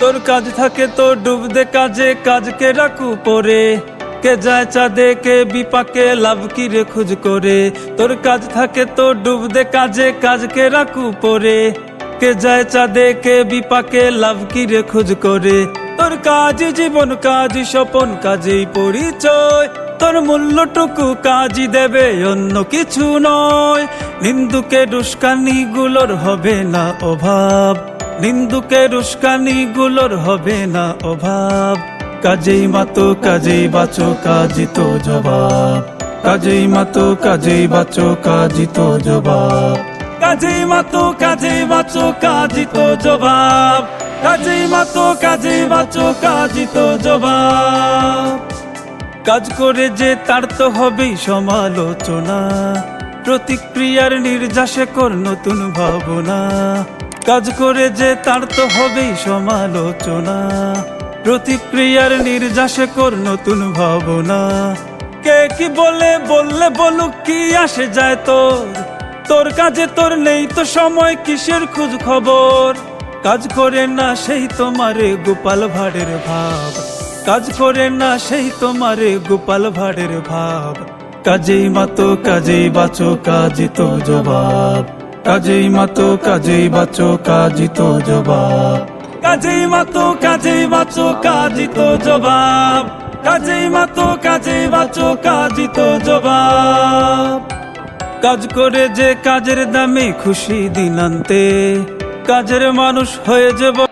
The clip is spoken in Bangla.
তোর কাজ থাকে তো ডুব দে কাজে, কাজকে রাখু পরে। কে যায় চাঁদে, কে বিপাকে, লাভ কি রে খুঁজ করে? তোর কাজ থাকে তো ডুব দে কাজে, কাজকে রাখু পরে। কে যায় চাঁদে, কে বিপাকে, লাভ কি রে খুঁজ করে? তোর কাজ জীবন, কাজ স্বপন, কাজেই পরিচয়। তোর মূল্যটুকু কাজই দেবে অন্য কিছু নয়। নিন্দুকে দুষ্কানি গুলোর হবে না অভাব। নিন্দুকে রুস্কানি গুলোর হবে না অভাব। কাজেই মাতো, কাজেই বাঁচো, কাজই তো জবাব। কাজেই মাতো, কাজেই বাঁচো, কাজই তো জবাব। কাজেই মাতো, কাজেই বাঁচো, কাজই তো জবাব। কাজেই মাতো, কাজেই বাঁচো, কাজই তো জবাব। কাজ করে যে তার তো হবেই সমালোচনা। প্রতিক্রিয়ার নির্যাসে কর নতুন ভাবনা। কাজ করে যে তার তো হবেই সমালোচনা। প্রতিক্রিয়ার নির্যাসে কর নতুন ভাবনা। কে কি বলে, বললে বলুক, কি আসে যায় তোর? তোর কাজে তোর নেই তো সময়, কিসের খোঁজ খবর? কাজ করে না সেই তোমারে গোপাল ভাড়ের ভাব। কাজ করে না সেই তোমারে গোপাল ভাড়ের ভাব। কাজেই মাতো, কাজেই বাঁচো কাজই তো জবাব। কাজেই মাতো, কাজেই বাঁচো, কাজই তো জবাব। কাজেই মাতো, কাজেই বাঁচো, কাজই তো জবাব। কাজেই মাতো, কাজেই বাঁচো, কাজই তো জবাব। কাজ করে যে কাজের দামে খুশি দিনান্তে কাজের মানুষ হয়ে যাব